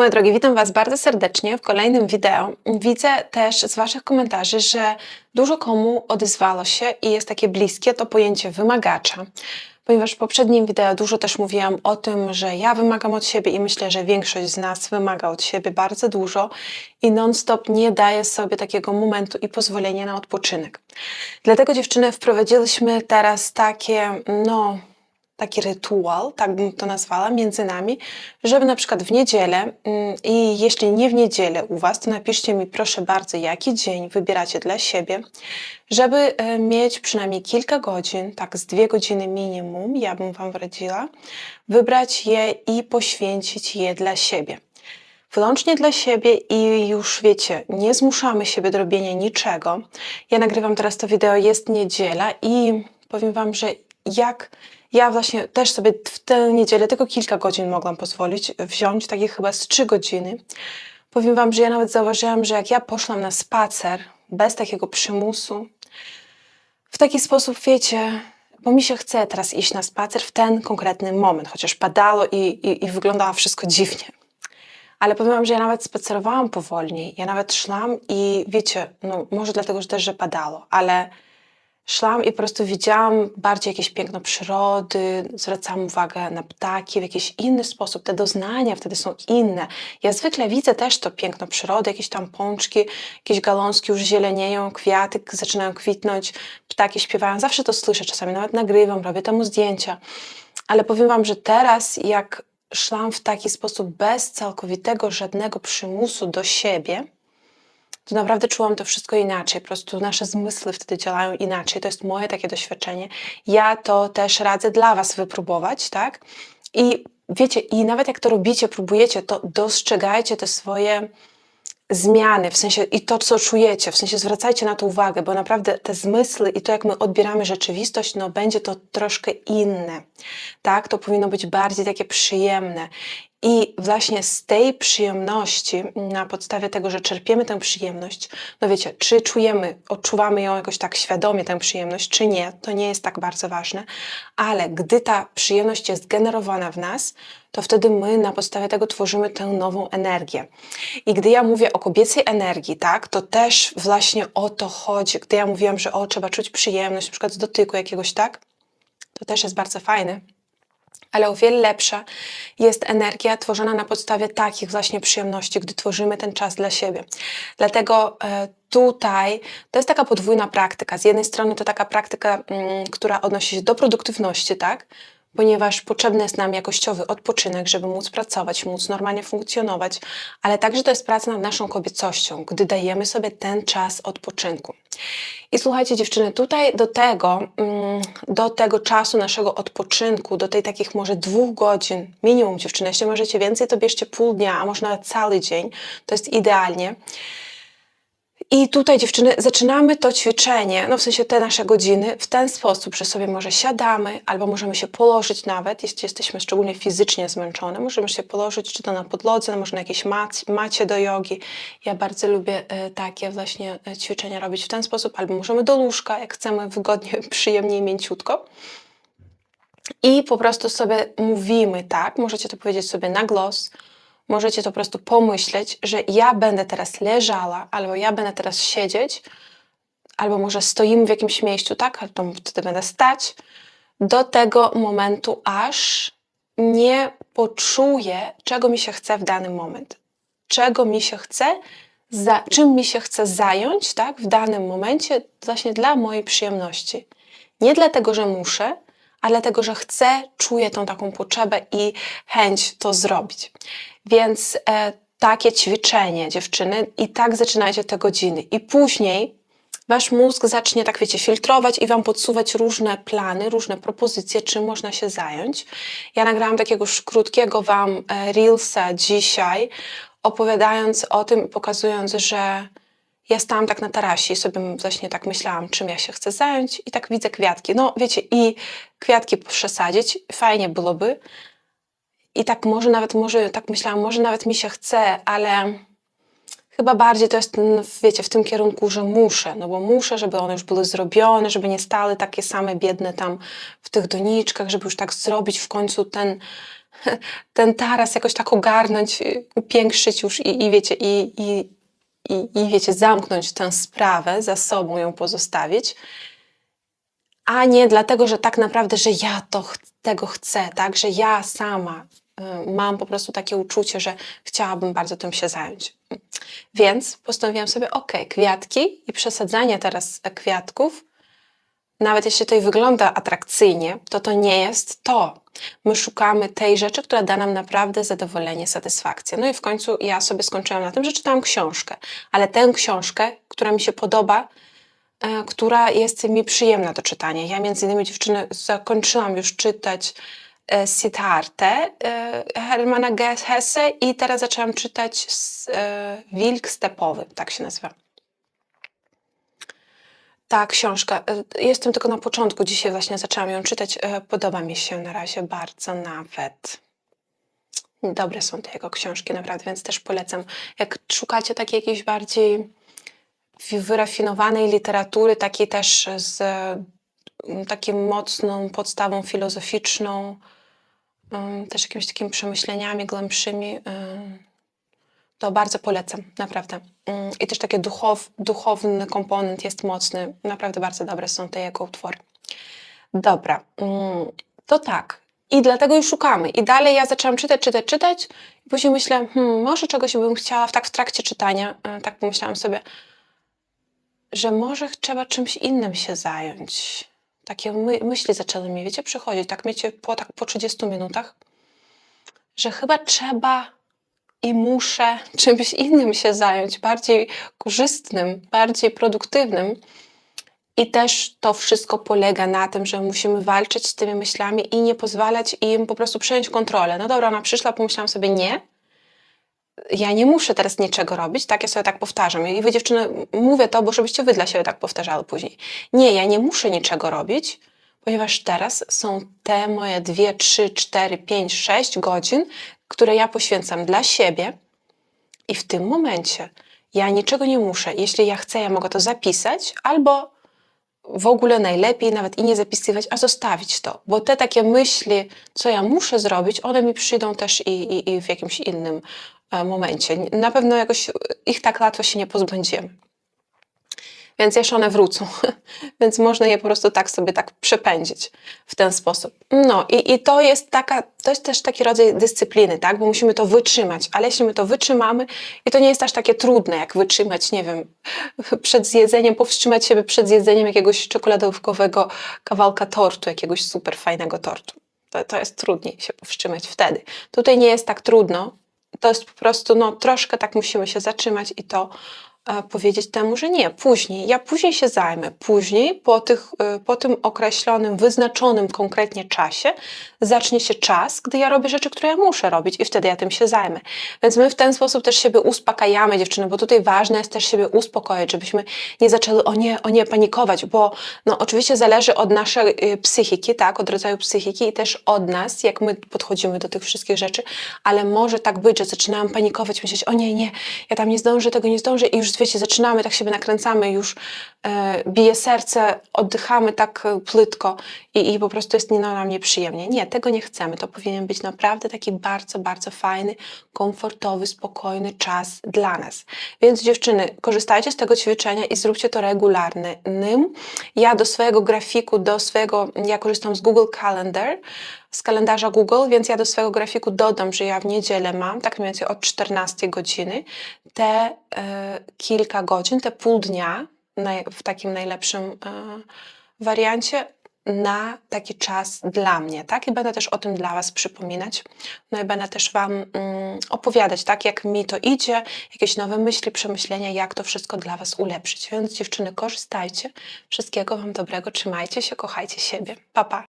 Moje drogie, witam Was bardzo serdecznie w kolejnym wideo. Widzę też z Waszych komentarzy, że dużo komu odezwało się i jest takie bliskie to pojęcie wymagacza. Ponieważ w poprzednim wideo dużo też mówiłam o tym, że ja wymagam od siebie i myślę, że większość z nas wymaga od siebie bardzo dużo i non-stop nie daje sobie takiego momentu i pozwolenia na odpoczynek. Dlatego dziewczyny wprowadziliśmy teraz takie, no, taki rytuał, tak bym to nazwała, między nami, żeby na przykład w niedzielę mm, i jeśli nie w niedzielę u Was, to napiszcie mi proszę bardzo, jaki dzień wybieracie dla siebie, żeby e, mieć przynajmniej kilka godzin, tak z dwie godziny minimum, ja bym Wam radziła, wybrać je i poświęcić je dla siebie. Wyłącznie dla siebie i już wiecie, nie zmuszamy siebie do robienia niczego. Ja nagrywam teraz to wideo, jest niedziela i powiem Wam, że jak ja właśnie też sobie w tę niedzielę tylko kilka godzin mogłam pozwolić wziąć, takie chyba z trzy godziny. Powiem Wam, że ja nawet zauważyłam, że jak ja poszłam na spacer bez takiego przymusu, w taki sposób, wiecie, bo mi się chce teraz iść na spacer w ten konkretny moment, chociaż padało i, i, i wyglądało wszystko dziwnie. Ale powiem wam, że ja nawet spacerowałam powolniej. Ja nawet szłam i wiecie, no może dlatego, że też, że padało, ale szłam i po prostu widziałam bardziej jakieś piękno przyrody, zwracałam uwagę na ptaki w jakiś inny sposób. Te doznania wtedy są inne. Ja zwykle widzę też to piękno przyrody, jakieś tam pączki, jakieś gałązki już zielenieją, kwiaty zaczynają kwitnąć, ptaki śpiewają. Zawsze to słyszę, czasami nawet nagrywam, robię temu zdjęcia. Ale powiem wam, że teraz jak szłam w taki sposób bez całkowitego żadnego przymusu do siebie, to naprawdę czułam to wszystko inaczej. Po prostu nasze zmysły wtedy działają inaczej. To jest moje takie doświadczenie. Ja to też radzę dla Was wypróbować, tak? I wiecie, i nawet jak to robicie, próbujecie, to dostrzegajcie te swoje zmiany, w sensie i to, co czujecie, w sensie zwracajcie na to uwagę, bo naprawdę te zmysły i to, jak my odbieramy rzeczywistość, no będzie to troszkę inne, tak? To powinno być bardziej takie przyjemne. I właśnie z tej przyjemności, na podstawie tego, że czerpiemy tę przyjemność, no wiecie, czy czujemy, odczuwamy ją jakoś tak świadomie, tę przyjemność, czy nie, to nie jest tak bardzo ważne, ale gdy ta przyjemność jest generowana w nas, to wtedy my na podstawie tego tworzymy tę nową energię. I gdy ja mówię o kobiecej energii, tak, to też właśnie o to chodzi. Gdy ja mówiłam, że o, trzeba czuć przyjemność, na przykład z dotyku jakiegoś, tak, to też jest bardzo fajne ale o wiele lepsza jest energia tworzona na podstawie takich właśnie przyjemności, gdy tworzymy ten czas dla siebie. Dlatego e, tutaj to jest taka podwójna praktyka. Z jednej strony to taka praktyka, mm, która odnosi się do produktywności, tak? Ponieważ potrzebny jest nam jakościowy odpoczynek, żeby móc pracować, móc normalnie funkcjonować, ale także to jest praca nad naszą kobiecością, gdy dajemy sobie ten czas odpoczynku. I słuchajcie, dziewczyny, tutaj do tego, mm, do tego czasu naszego odpoczynku, do tej takich może dwóch godzin, minimum dziewczyny, jeśli możecie więcej, to bierzcie pół dnia, a może nawet cały dzień, to jest idealnie. I tutaj dziewczyny zaczynamy to ćwiczenie, no w sensie te nasze godziny, w ten sposób, że sobie może siadamy, albo możemy się położyć nawet, jeśli jesteśmy szczególnie fizycznie zmęczone, możemy się położyć czy to na podlodze, może na jakiejś mac, macie do jogi. Ja bardzo lubię e, takie właśnie e, ćwiczenia robić w ten sposób, albo możemy do łóżka, jak chcemy wygodnie, przyjemnie i mięciutko. I po prostu sobie mówimy, tak, możecie to powiedzieć sobie na głos, możecie to po prostu pomyśleć, że ja będę teraz leżała, albo ja będę teraz siedzieć, albo może stoimy w jakimś miejscu, tak, albo wtedy będę stać, do tego momentu, aż nie poczuję, czego mi się chce w danym moment. Czego mi się chce, za, czym mi się chce zająć, tak, w danym momencie, właśnie dla mojej przyjemności. Nie dlatego, że muszę, ale dlatego, że chcę, czuję tą taką potrzebę i chęć to zrobić. Więc e, takie ćwiczenie, dziewczyny, i tak zaczynajcie te godziny. I później wasz mózg zacznie, tak wiecie, filtrować i wam podsuwać różne plany, różne propozycje, czym można się zająć. Ja nagrałam takiego krótkiego wam e, reelsa dzisiaj, opowiadając o tym, pokazując, że ja stałam tak na tarasie i sobie właśnie tak myślałam, czym ja się chcę zająć i tak widzę kwiatki. No wiecie, i kwiatki przesadzić, fajnie byłoby, i tak może nawet, może tak myślałam, może nawet mi się chce, ale chyba bardziej to jest, wiecie, w tym kierunku, że muszę, no bo muszę, żeby one już były zrobione, żeby nie stały takie same biedne tam w tych doniczkach, żeby już tak zrobić w końcu ten ten taras jakoś tak ogarnąć, y, upiększyć już i, i wiecie, i, i, i, i wiecie, zamknąć tę sprawę, za sobą ją pozostawić, a nie dlatego, że tak naprawdę, że ja to, tego chcę, tak, że ja sama y, mam po prostu takie uczucie, że chciałabym bardzo tym się zająć. Więc postanowiłam sobie, ok, kwiatki i przesadzanie teraz kwiatków nawet jeśli to i wygląda atrakcyjnie, to to nie jest to. My szukamy tej rzeczy, która da nam naprawdę zadowolenie, satysfakcję. No i w końcu ja sobie skończyłam na tym, że czytałam książkę, ale tę książkę, która mi się podoba, e, która jest mi przyjemna do czytania. Ja między innymi dziewczyny zakończyłam już czytać e, Siddhartę e, Hermana Hesse i teraz zaczęłam czytać e, Wilk Stepowy, tak się nazywa. Ta książka, y, jestem tylko na początku, dzisiaj właśnie zaczęłam ją czytać. y, Podoba mi się na razie bardzo nawet. Dobre są te jego książki, naprawdę, więc też polecam. Jak szukacie takiej jakiejś bardziej wyrafinowanej literatury, takiej też z takim mocną podstawą filozoficzną, też jakimiś takimi przemyśleniami głębszymi, ym, to bardzo polecam, naprawdę. Mm, I też taki duchow, duchowny komponent jest mocny. Naprawdę bardzo dobre są te jego utwory. Dobra, mm, to tak. I dlatego już szukamy. I dalej ja zaczęłam czytać, czytać, czytać. I później myślę, hmm, może czegoś bym chciała, tak w trakcie czytania, e, tak pomyślałam sobie, że może trzeba czymś innym się zająć. Takie my, myśli zaczęły mi, wiecie, przychodzić, tak wiecie, po, tak po 30 minutach, że chyba trzeba i muszę czymś innym się zająć, bardziej korzystnym, bardziej produktywnym. I też to wszystko polega na tym, że musimy walczyć z tymi myślami i nie pozwalać im po prostu przejąć kontrolę. No dobra, ona przyszła, pomyślałam sobie nie. Ja nie muszę teraz niczego robić, tak? Ja sobie tak powtarzam. I wy dziewczyny, mówię to, bo żebyście wy dla siebie tak powtarzały później. Nie, ja nie muszę niczego robić, ponieważ teraz są te moje dwie, trzy, cztery, pięć, sześć godzin, które ja poświęcam dla siebie i w tym momencie ja niczego nie muszę. Jeśli ja chcę, ja mogę to zapisać albo w ogóle najlepiej nawet i nie zapisywać, a zostawić to. Bo te takie myśli, co ja muszę zrobić, one mi przyjdą też i, i, i w jakimś innym e, momencie. Na pewno jakoś ich tak łatwo się nie pozbędziemy. Więc jeszcze one wrócą. Więc można je po prostu tak sobie tak przepędzić w ten sposób. No i, i to jest taka, to jest też taki rodzaj dyscypliny, tak? Bo musimy to wytrzymać, ale jeśli my to wytrzymamy i to nie jest aż takie trudne, jak wytrzymać, nie wiem, przed zjedzeniem, powstrzymać siebie przed zjedzeniem jakiegoś czekoladowkowego kawałka tortu, jakiegoś super fajnego tortu. To, to jest trudniej się powstrzymać wtedy. Tutaj nie jest tak trudno. To jest po prostu, no troszkę tak musimy się zatrzymać i to powiedzieć temu, że nie, później, ja później się zajmę, później po, tych, e, po tym określonym, wyznaczonym konkretnie czasie zacznie się czas, gdy ja robię rzeczy, które ja muszę robić i wtedy ja tym się zajmę. Więc my w ten sposób też siebie uspokajamy, dziewczyny, bo tutaj ważne jest też siebie uspokoić, żebyśmy nie zaczęły o nie, o nie panikować, bo no oczywiście zależy od naszej y, psychiki, tak, od rodzaju psychiki i też od nas, jak my podchodzimy do tych wszystkich rzeczy, ale może tak być, że zaczynamy panikować, myśleć, o nie, nie, ja tam nie zdążę, tego nie zdążę i już wiecie, zaczynamy, tak siebie nakręcamy, już e, bije serce, oddychamy tak e, płytko i, i po prostu jest no, nam nieprzyjemnie. Nie, tego nie chcemy. To powinien być naprawdę taki bardzo, bardzo fajny, komfortowy, spokojny czas dla nas. Więc dziewczyny, korzystajcie z tego ćwiczenia i zróbcie to regularnym. Ja do swojego grafiku, do swojego, ja korzystam z Google Calendar, z kalendarza Google, więc ja do swojego grafiku dodam, że ja w niedzielę mam, tak mniej więcej od 14 godziny, te e, kilka godzin, te pół dnia, w takim najlepszym e, wariancie, na taki czas dla mnie, tak? I będę też o tym dla Was przypominać. No i będę też Wam mm, opowiadać, tak, jak mi to idzie, jakieś nowe myśli, przemyślenia, jak to wszystko dla Was ulepszyć. Więc dziewczyny, korzystajcie. Wszystkiego Wam dobrego, trzymajcie się, kochajcie siebie. Pa, pa.